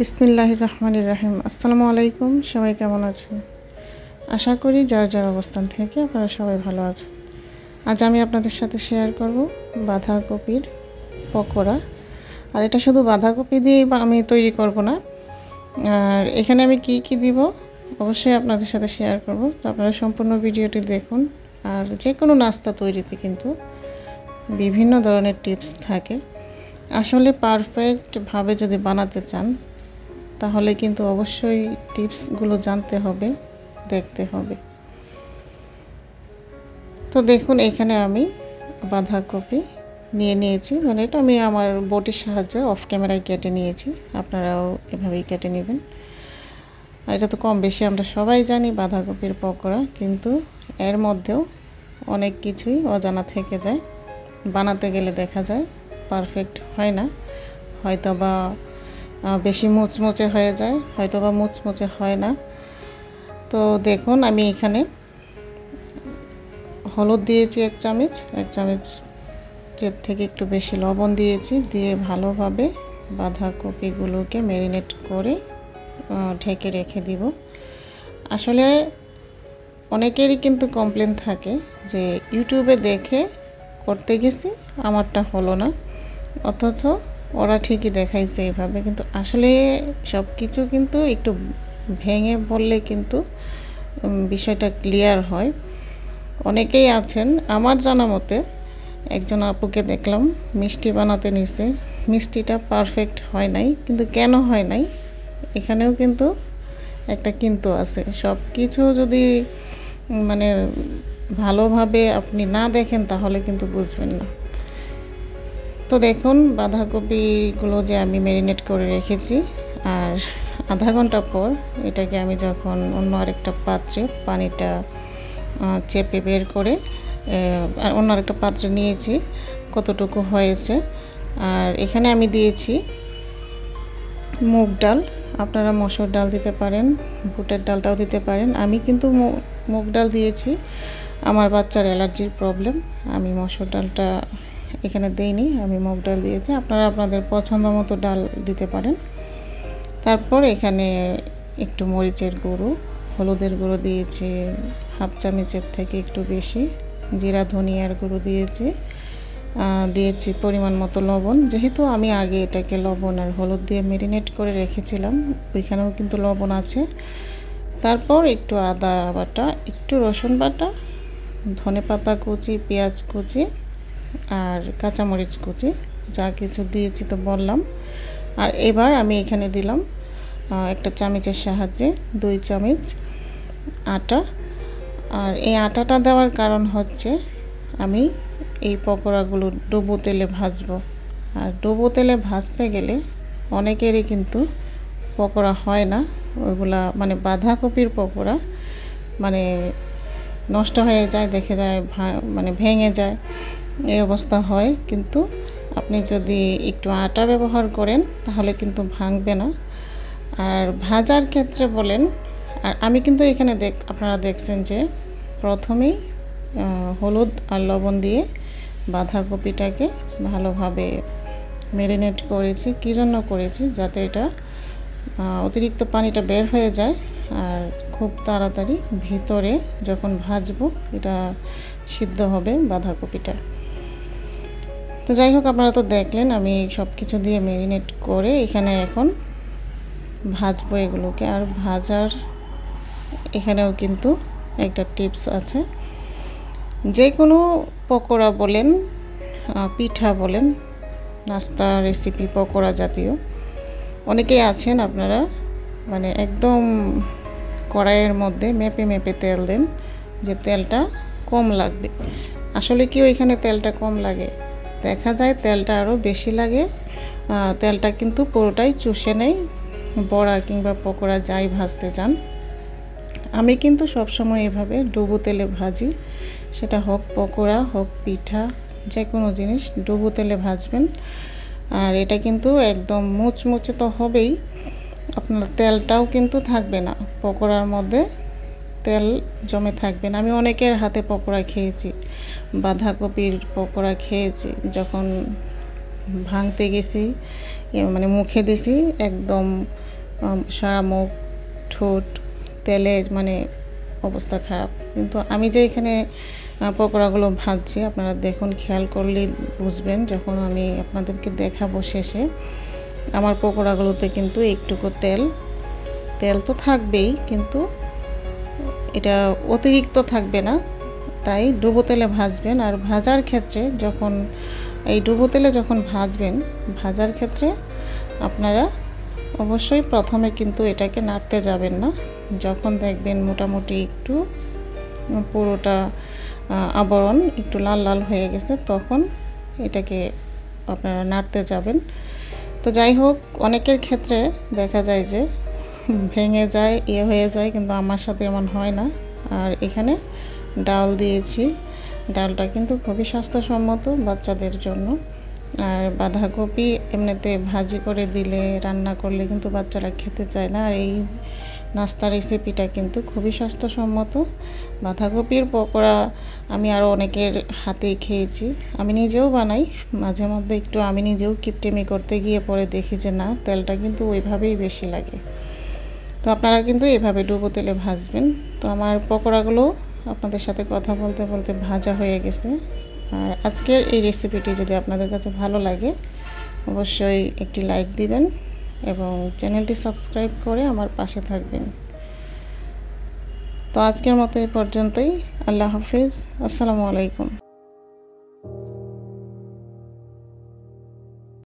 বিসমিল্লাহ রহমানির রাহিম আসসালামু আলাইকুম, সবাই কেমন আছেন? আশা করি যার যার অবস্থান থেকে আপনারা সবাই ভালো আছেন। আজ আমি আপনাদের সাথে শেয়ার করব বাঁধাকপির পকোড়া। আর এটা শুধু বাঁধাকপি দিয়েই আমি তৈরি করব না। আর এখানে আমি কি কি দিব অবশ্যই আপনাদের সাথে শেয়ার করব। তো আপনারা সম্পূর্ণ ভিডিওটি দেখুন। আর যে কোনো নাস্তা তৈরিতে কিন্তু বিভিন্ন ধরনের টিপস থাকে। আসলে পারফেক্টভাবে যদি বানাতে চান তাহলে কিন্তু অবশ্যই টিপসগুলো জানতে হবে, দেখতে হবে। তো দেখুন, এখানে আমি বাঁধাকপি নিয়ে নিয়েছি। মানে এটা আমি আমার বটির সাহায্যে অফ ক্যামেরায় কেটে নিয়েছি। আপনারাও এভাবেই কেটে নেবেন। আর এটা তো কম বেশি, আমরা সবাই জানি বাঁধাকপির পকোড়া, কিন্তু এর মধ্যেও অনেক কিছুই অজানা থেকে যায়। বানাতে গেলে দেখা যায় পারফেক্ট হয় না। হয়তো বা বেশি মুচমুচে হয়ে যায় হয়তো বা মুচমুচে হয় না। তো দেখুন, আমি এখানে হলুদ দিয়েছি এক চামচ, এক চামচের থেকে একটু বেশি লবণ দিয়েছি, দিয়ে ভালোভাবে বাঁধাকপিগুলোকে ম্যারিনেট করে ঢেকে রেখে দিব। আসলে অনেকেরই কিন্তু কমপ্লেন থাকে যে, ইউটিউবে দেখে করতে গেছি, আমারটা হলো না। অথচ ওরা ঠিকই দেখাইছে এইভাবে, কিন্তু আসলে সব কিছু কিন্তু একটু ভেঙে বললে কিন্তু বিষয়টা ক্লিয়ার হয়। অনেকেই আছেন, আমার জানা মতে একজন আপুকে দেখলাম, মিষ্টি বানাতে নিছে। মিষ্টিটা পারফেক্ট হয় নাই, কিন্তু কেন হয় নাই, এখানেও কিন্তু একটা কিন্তু আছে। সব কিছু যদি মানে ভালোভাবে আপনি না দেখেন, তাহলে কিন্তু বুঝবেন না। তো দেখুন, বাঁধাকপিগুলো যে আমি ম্যারিনেট করে রেখেছি, আর আধা ঘণ্টা পর এটাকে আমি যখন অন্য আরেকটা পাত্রে পানিটা চেপে বের করে অন্য আরেকটা পাত্রে নিয়েছি, কতটুকু হয়েছে। আর এখানে আমি দিয়েছি মুগ ডাল। আপনারা মসুর ডাল দিতে পারেন বুটের ডালটাও দিতে পারেন। আমি কিন্তু মুগ ডাল দিয়েছি। আমার বাচ্চার অ্যালার্জির প্রবলেম, আমি মসুর ডালটা এখানে দেইনি, আমি মুগ ডাল দিয়েছি। আপনারা আপনাদের পছন্দ মতো ডাল দিতে পারেন। তারপর এখানে একটু মরিচের গুঁড়ো, হলুদের গুঁড়ো দিয়েছি, হাফ চামচের থেকে একটু বেশি, জিরা ধনিয়ার গুঁড়ো দিয়েছি দিয়েছি পরিমাণ মতো লবণ। যেহেতু আমি আগে এটাকে লবণ আর হলুদ দিয়ে মেরিনেট করে রেখেছিলাম, ওইখানেও কিন্তু লবণ আছে। তারপর একটু আদা বাটা, একটু রসুন বাটা ধনে পাতা কুচি, পেঁয়াজ কুচি আর কাঁচামরিচ কুচি, যা কিছু দিয়েছি তো বললাম। আর এবার আমি এখানে দিলাম একটা চামচের সাহায্যে দুই চামচ আটা। আর এই আটাটা দেওয়ার কারণ হচ্ছে আমি এই পকোড়াগুলো ডুবো তেলে ভাজবো। আর ডুবো তেলে ভাজতে গেলে অনেকেরই কিন্তু পকোড়া হয় না। ওইগুলা মানে বাঁধাকপির পকোড়া মানে নষ্ট হয়ে যায়, দেখে যায় মানে ভেঙে যায়। এই অবস্থা হয়, কিন্তু আপনি যদি একটু আটা ব্যবহার করেন, তাহলে কিন্তু ভাঙবে না। আর ভাজার ক্ষেত্রে বলেন, আর আমি কিন্তু এখানে দেখ, আপনারা দেখছেন যে প্রথমেই হলুদ আর লবণ দিয়ে বাঁধাকপিটাকে ভালোভাবে ম্যারিনেট করেছি। কী জন্য করেছি? যাতে এটা অতিরিক্ত পানিটা বের হয়ে যায় আর খুব তাড়াতাড়ি ভিতরে যখন ভাজবো, এটা সিদ্ধ হবে বাঁধাকপিটা। তো যাই হোক, আপনারা তো দেখলেন, আমি সব কিছু দিয়ে ম্যারিনেট করে এখানে এখন ভাজবো এগুলোকে। আর ভাজার এখানেও কিন্তু একটা টিপস আছে। যে কোনো পকোড়া বলেন পিঠা বলেন, নাস্তা রেসিপি পকোড়া জাতীয়, অনেকেই আছেন আপনারা মানে একদম কড়াইয়ের মধ্যে মেপে মেপে তেল দেন, যে তেলটা কম লাগবে। আসলে কি ওইখানে তেলটা কম লাগে? দেখা যায় তেলটা আরও বেশি লাগে। তেলটা কিন্তু পুরোটাই চুষে নেয় বড়া কিংবা পকোড়া যাই ভাজতে চান। আমি কিন্তু সবসময় এভাবে ডুবো তেলে ভাজি। সেটা হোক পকোড়া, হোক পিঠা যে কোনো জিনিস ডুবো তেলে ভাজবেন। আর এটা কিন্তু একদম মুচমুচে তো হবেই, আপনার তেলটাও কিন্তু থাকবে না। পকোড়ার মধ্যে তেল জমে থাকবে না। আমি অনেকের হাতে পকোড়া খেয়েছি, বাঁধাকপির পকোড়া খেয়েছি, যখন ভাঙতে গেছি মানে মুখে দিছি, একদম সারা মুখ, ঠোঁট, তেলে মানে অবস্থা খারাপ। কিন্তু আমি যে এখানে পকোড়াগুলো ভাজছি, আপনারা দেখুন, খেয়াল করলেই বুঝবেন, যখন আমি আপনাদেরকে দেখাবো শেষে, আমার পকোড়াগুলোতে কিন্তু একটুকু তেল তেল তো থাকবেই, কিন্তু এটা অতিরিক্ত থাকবে না, তাই ডুবো তেলে ভাজবেন। আর ভাজার ক্ষেত্রে যখন, এই ডুবো তেলে যখন ভাজবেন, ভাজার ক্ষেত্রে আপনারা অবশ্যই প্রথমে কিন্তু এটাকে নাড়তে যাবেন না। যখন দেখবেন মোটামুটি একটু পুরোটা আবরণ একটু লাল লাল হয়ে গেছে, তখন এটাকে আপনারা নাড়তে যাবেন। তো যাই হোক, অনেকের ক্ষেত্রে দেখা যায় যে ভেঙে যায় ইয়ে হয়ে যায়, কিন্তু আমার সাথে এমন হয় না। আর এখানে ডাল দিয়েছি। ডালটা কিন্তু খুবই স্বাস্থ্যসম্মত বাচ্চাদের জন্য। আর বাঁধাকপি এমনিতে ভাজি করে দিলে, রান্না করলে কিন্তু বাচ্চারা খেতে চায় না। আর এই নাস্তা রেসিপিটা কিন্তু খুবই স্বাস্থ্যসম্মত। বাঁধাকপির পকোড়া আমি আরও অনেকের হাতেই খেয়েছি। আমি নিজেও বানাই, মাঝে মধ্যে একটু আমি নিজেও কিপটেমি করতে গিয়ে পরে দেখি যে না, তেলটা কিন্তু ওইভাবেই বেশি লাগে। আপনারা কিন্তু এভাবে ডুবো তেলে ভাজবেন। তো আমার পকোড়াগুলো আপনাদের সাথে কথা বলতে বলতে ভাজা হয়ে গেছে। আর আজকের এই রেসিপিটি যদি আপনাদের কাছে ভালো লাগে, অবশ্যই একটি লাইক দিবেন এবং চ্যানেলটি সাবস্ক্রাইব করে আমার পাশে থাকবেন। তো আজকের মতো এই পর্যন্তই। আল্লাহ হাফিজ। আসসালামু আলাইকুম।